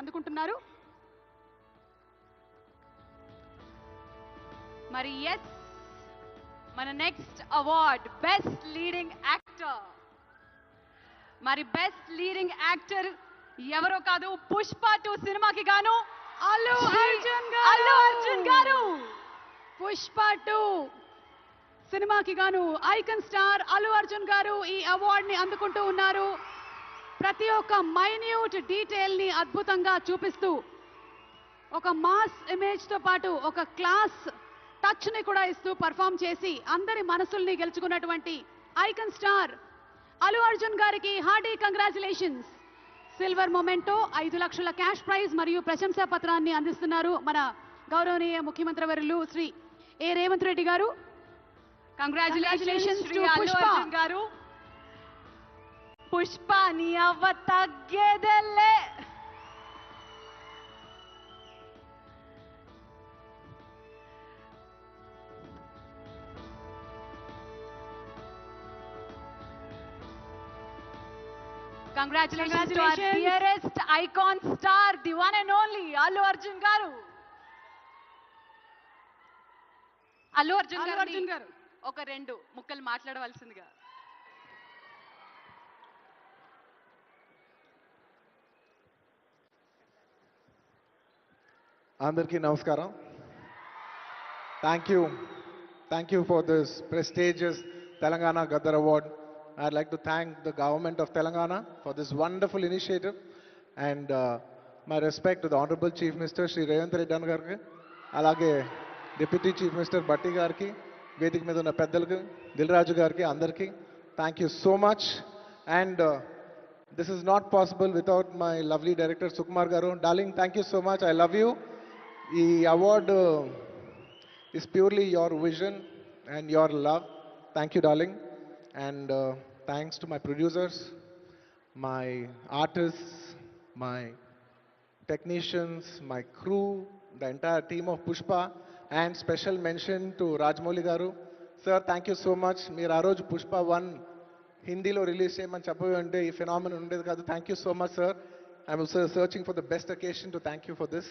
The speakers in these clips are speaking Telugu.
అందుకుంటున్నారు. మరి ఎస్ మన next award best leading actor మరి బెస్ట్ లీడింగ్ యాక్టర్ ఎవరో కాదు పుష్ప టూ సినిమాకి గాను అల్లు అర్జున్ గారు. అల్లు అర్జున్ గారు. పుష్ప టూ సినిమాకి గాను ఐకన్ స్టార్ అల్లు అర్జున్ గారు ఈ అవార్డ్ని అందుకుంటూ ఉన్నారు. ప్రతి ఒక్క మైన్యూట్ డీటెయిల్ని అద్భుతంగా చూపిస్తూ ఒక మాస్ ఇమేజ్తో పాటు ఒక క్లాస్ టచ్ని కూడా ఇస్తూ పర్ఫామ్ చేసి అందరి మనసుల్ని గెలుచుకున్నటువంటి icon star Allu Arjun garu hearty congratulations silver memento ఐదు లక్షల క్యాష్ ప్రైజ్ మరియు ప్రశంసా పత్రాన్ని అందిస్తున్నారు మన గౌరవనీయ ముఖ్యమంత్రి వర్యులు శ్రీ ఏ రేవంత్ రెడ్డి గారు. కంగ్రాచులేషన్స్ పుష్ప గారు. పుష్ప నీ అవ్వ తగ్గేదెల్లే congratulation icon star the one and only Allu Arjun garu Allu Arjun Arjun గారు ఒక రెండు ముక్కలు మాట్లాడవలసిందిగా. అందరికీ నమస్కారం. Thank you thank you for this prestigious Telangana Gaddar award I'd like to thank the government of Telangana for this wonderful initiative and my respect the honourable chief minister Shri Revanth Reddy అన్న గారికి అలాగే డిప్యూటీ చీఫ్ మినిస్టర్ భట్టి గారికి వేదిక మీద ఉన్న పెద్దలకు దిల్రాజు గారికి అందరికీ thank you so much and this is not possible without my lovely director Sukumar garu darling thank you so much I love you ఈ award is purely your vision and your love thank you darling and thanks to my producers my artist my technicians my crew the entire team of Pushpa and special mention to Rajamouli garu sir thank you so much మీరు ఆ రోజు పుష్ప వన్ హిందీలో రిలీజ్ చేయమని చెప్పవి అంటే ఈ ఫినామిన్ ఉండేది కాదు. Thank you so much sir I'm searching for the best occasion to thank you for this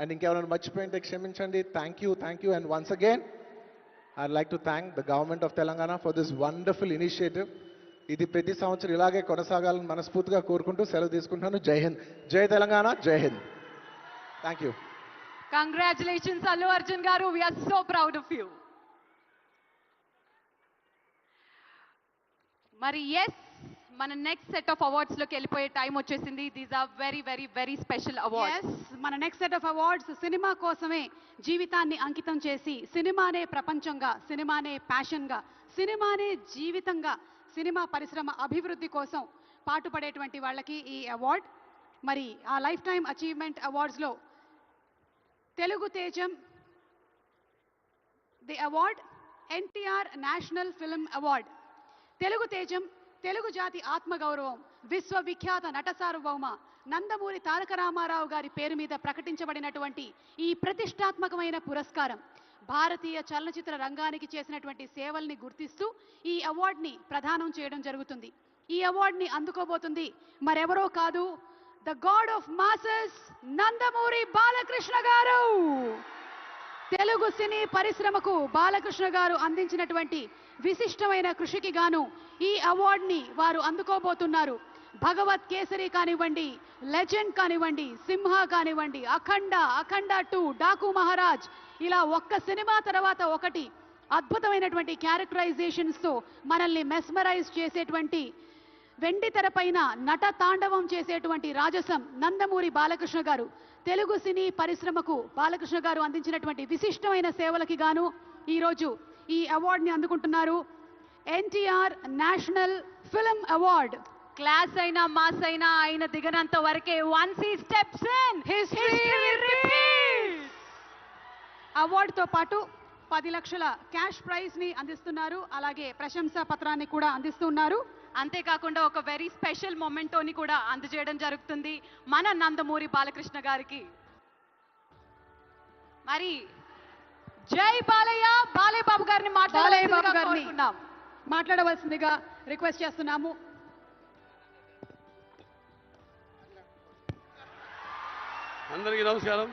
and ఇంకెవరైనా మర్చిపోయింటే క్షమించండి. Thank you thank you and once again I like to thank the government of Telangana for this wonderful initiative ఇది ప్రతి సంవత్సరం ఇలాగే కొనసాగాలని మనస్ఫూర్తిగా కోరుకుంటూ సెలవు తీసుకుంటున్నాను. జై హింద్. జై తెలంగాణ జై Hind. Thank you congratulations Allu Arjun గారు. We are so proud of you మరి ఎస్ మన నెక్స్ట్ సెట్ ఆఫ్ అవార్డ్స్లోకి వెళ్ళిపోయే టైం వచ్చేసింది. These are very very very special awards మన నెక్స్ట్ సెట్ ఆఫ్ అవార్డ్స్ సినిమా కోసమే జీవితాన్ని అంకితం చేసి సినిమానే ప్రపంచంగా సినిమానే ప్యాషన్గా సినిమానే జీవితంగా సినిమా పరిశ్రమ అభివృద్ధి కోసం పాటుపడేటువంటి వాళ్ళకి ఈ అవార్డ్ మరి ఆ లైఫ్ టైం అచీవ్మెంట్ అవార్డ్స్లో తెలుగు తేజం the award NTR national film award Telugu తేజం తెలుగు జాతి ఆత్మగౌరవం విశ్వవిఖ్యాత నట సార్వభౌమ నందమూరి తారక రామారావు గారి పేరు మీద ప్రకటించబడినటువంటి ఈ ప్రతిష్టాత్మకమైన పురస్కారం భారతీయ చలనచిత్ర రంగానికి చేసినటువంటి సేవల్ని గుర్తిస్తూ ఈ అవార్డుని ప్రదానం చేయడం జరుగుతుంది. ఈ అవార్డుని అందుకోబోతుంది మరెవరో కాదు the god of masses Nandamuri Balakrishna గారు! తెలుగు సినీ పరిశ్రమకు బాలకృష్ణ గారు అందించినటువంటి విశిష్టమైన కృషికి గాను ఈ అవార్డుని వారు అందుకోబోతున్నారు. భగవత్ కేసరి కానివ్వండి లెజెండ్ కానివ్వండి సింహ కానివ్వండి అఖండ అఖండ టూ డాకు మహారాజ్ ఇలా ఒక్క సినిమా తర్వాత ఒకటి అద్భుతమైనటువంటి క్యారెక్టరైజేషన్స్తో మనల్ని మెస్మరైజ్ చేసేటువంటి వెండి తెరపైన నట తాండవం చేసేటువంటి రాజసం నందమూరి బాలకృష్ణ గారు. తెలుగు సినీ పరిశ్రమకు బాలకృష్ణ గారు అందించినటువంటి విశిష్టమైన సేవలకి గాను ఈరోజు ఈ అవార్డుని అందుకుంటున్నారు. NTR national film award. Class అయినా మాస్ అయినా ఆయన దిగనంత వరకే వన్స్ ఈ స్టెప్స్ ఇన్. అవార్డుతో పాటు పది లక్షల క్యాష్ ప్రైజ్ని అందిస్తున్నారు. అలాగే ప్రశంసా పత్రాన్ని కూడా అందిస్తున్నారు అంతేకాకుండా ఒక వెరీ స్పెషల్ మొమెంటోని కూడా అందజేయడం జరుగుతుంది మన నందమూరి బాలకృష్ణ గారికి. మరి జై బాలయ్య బాలయ్య బాబు గారిని బాలయ్య బాబు గారిని మాట్లాడవలసిందిగా రిక్వెస్ట్ చేస్తున్నాము. అందరికీ నమస్కారం.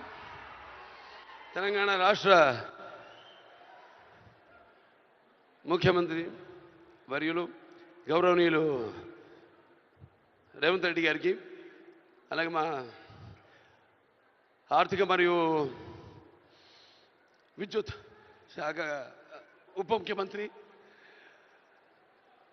తెలంగాణ రాష్ట్ర ముఖ్యమంత్రి వర్యులు గౌరవనీయులు రేవంత్ రెడ్డి గారికి అలాగే మా ఆర్థిక మరియు విద్యుత్ శాఖ ఉప ముఖ్యమంత్రి